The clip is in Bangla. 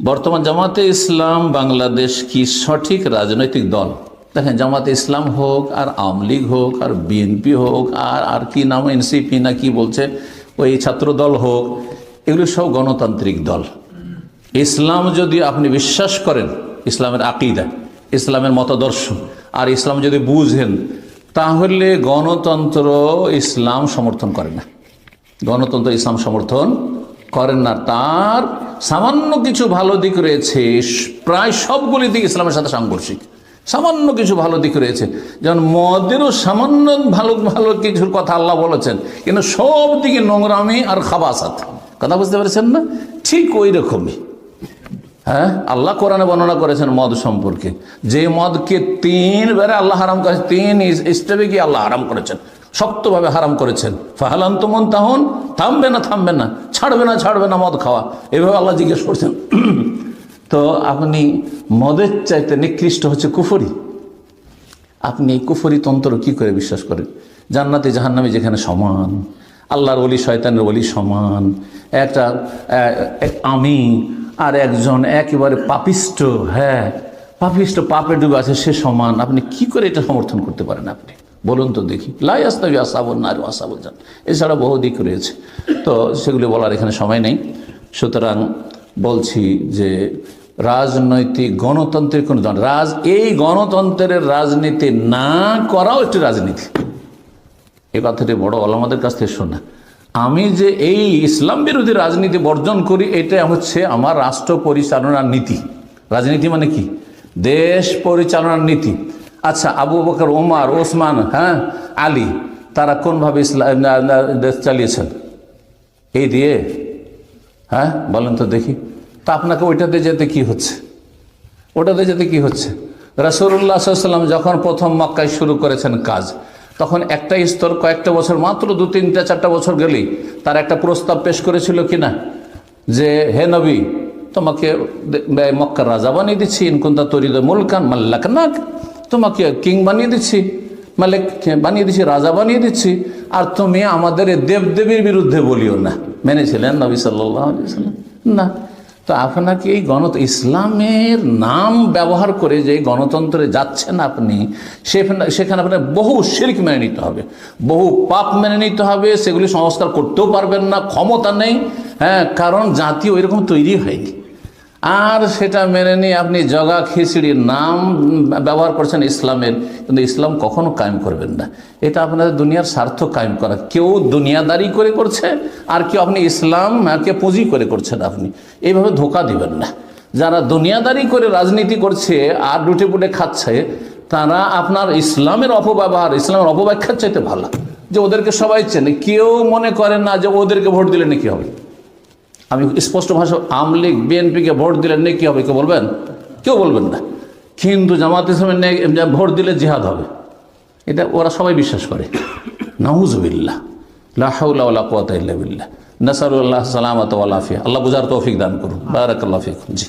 বর্তমান জামাতে ইসলাম বাংলাদেশ কি সঠিক রাজনৈতিক দল? দেখেন, জামাতে ইসলাম হোক আর আওয়ামী লীগ হোক আর বিএনপি হোক আর আর কি নাম, এনসিপি না কি বলছে, ওই ছাত্র দল হোক, এগুলো সব গণতান্ত্রিক দল। ইসলাম যদি আপনি বিশ্বাস করেন, ইসলামের আকিদা, ইসলামের মতাদর্শ, আর ইসলাম যদি বুঝেন, তাহলে গণতন্ত্র ইসলাম সমর্থন করে না। গণতন্ত্র ইসলাম সমর্থন করেন না, তার সামান্য কিছু ভালো দিক রয়েছে, প্রায় সবগুলি দিক ইসলামের সাথে সাংঘর্ষিক। সামান্য কিছু ভালো দিক রয়েছে। যেমন মদেরও সামান্য ভালো ভালো কিছুর কথা আল্লাহ বলেছেন, কিন্তু সব দিকে নোংরামি আর খাবাসাত। কথা বুঝতে পেরেছেন না? ঠিক ওই রকমই। হ্যাঁ? আল্লাহ কোরআনে বর্ণনা করেছেন মদ সম্পর্কে। যে মদকে তিনবারে আল্লাহ হারাম করেছেন তিন স্টেপে গিয়ে আল্লাহ হারাম করেছেন, শক্তভাবে হারাম করেছেন। ফাহালান্ত মন তাহন, থামবে না থামবে না, ছাড়বে না ছাড়বে না মদ খাওয়া। এভাবে আল্লাহ জিজ্ঞেস করছেন। তো আপনি মদের চাইতে নিকৃষ্ট হচ্ছে কুফরি। আপনি কুফরি তন্ত্র কি করে বিশ্বাস করেন? জান্নাতে জাহান্নামে যেখানে সমান, আল্লাহর অলি শয়তানের অলি সমান, একটা আমি আর একজন একেবারে পাপিষ্ট হ্যাঁ পাপিষ্ট পাপে ডুবে আছে, সে সমান। আপনি কি করে এটা সমর্থন করতে পারেন আপনি? বলুন তো দেখি। লাই আস্তাবি আসাবল আর আসাবল যান এছাড়া বহু দিক রয়েছে। তো সেগুলি বলার এখানে সময় নেই। সুতরাং বলছি যে রাজনৈতিক গণতন্ত্রের কোনো রাজ এই গণতন্ত্রের রাজনীতি না করাও একটি রাজনীতি। এ কথাটি বড় আলমাদের কাছ থেকে শোনা। আমি যে এই ইসলাম বিরোধী রাজনীতি বর্জন করি এটা হচ্ছে আমার রাষ্ট্র পরিচালনার নীতি। রাজনীতি মানে কি? দেশ পরিচালনার নীতি। আচ্ছা আবু বকর ওমার ওসমান হ্যাঁ আলী, তারা কোনভাবে ইসলাম দেশ চালিয়েছেন? এই দিয়ে? হ্যাঁ বলেন তো দেখি। তা আপনাকে ওইটাতে যেতে কি হচ্ছে? ওটাতে যেতে কি হচ্ছে? রাসুল্লাহ সাল্লাম যখন প্রথম মক্কায় শুরু করেছেন কাজ তখন একটা স্তর কয়েকটা বছর, মাত্র দু, তিনটা, চারটা বছর গেলেই তার একটা প্রস্তাব পেশ করেছিল কিনা? যে, হে নবী, তোমাকে মক্কার রাজা বানিয়ে দিচ্ছি। ইনকুন্তা তরিদ মুলকান মাল্লাক নাক, তোমাকে কিং বানিয়ে দিচ্ছি। মালিক বানিয়ে দিচ্ছি, রাজা বানিয়ে দিচ্ছি। আর তুমি আমাদের দেবদেবীর বিরুদ্ধে বলিও না। মেনেছিলেন নবী সাল্লাম না। তো আপনাকে এই গণত, ইসলামের নাম ব্যবহার করে যে গণতন্ত্রে যাচ্ছেন আপনি, সেখানে আপনার বহু শির্ক মেনে নিতে হবে। বহু পাপ মেনে নিতে হবে, সেগুলি সংস্কার করতেও পারবেন না, ক্ষমতা নেই। হ্যাঁ কারণ জাতীয় এরকম তৈরি হয়নি। আর সেটা মেনে নিয়ে আপনি জগা খিচড়ির নাম ব্যবহার করছেন ইসলামের, কিন্তু ইসলাম কখনো কায়েম করবেন না। এটা আপনাদের দুনিয়ার স্বার্থ কায়েম করা। কেউ দুনিয়াদারি করে করছে, আর কেউ আপনি ইসলামকে পুঁজি করে করছেন আপনি। এইভাবে ধোকা দিবেন না। যারা দুনিয়াদারি করে রাজনীতি করছে আর লুটে পুটে খাচ্ছে, তারা আপনার ইসলামের অপব্যবহার, ইসলামের অপব্যাখ্যার চাইতে ভালো। যে ওদেরকে সবাই চেনে, কেউ মনে করে না যে ওদেরকে ভোট দিলে নাকি হবে। আমি স্পষ্ট ভাষা, আওয়ামী লীগ, বিএনপিকে ভোট দিলে নেই কি হবে, কেউ বলবেন? কেউ বলবেন না। কিন্তু জামাত ইসলামের নেই ভোট দিলে জিহাদ হবে। এটা ওরা সবাই বিশ্বাস করে। নাহুজবিল্লাহ লাহাউল্লাহ কুয়াত নাসারুল্লাহ সালামত আল্লাহ বুঝার তৌফিক দান করুন। বারাকাল্লাহ ফিক জি।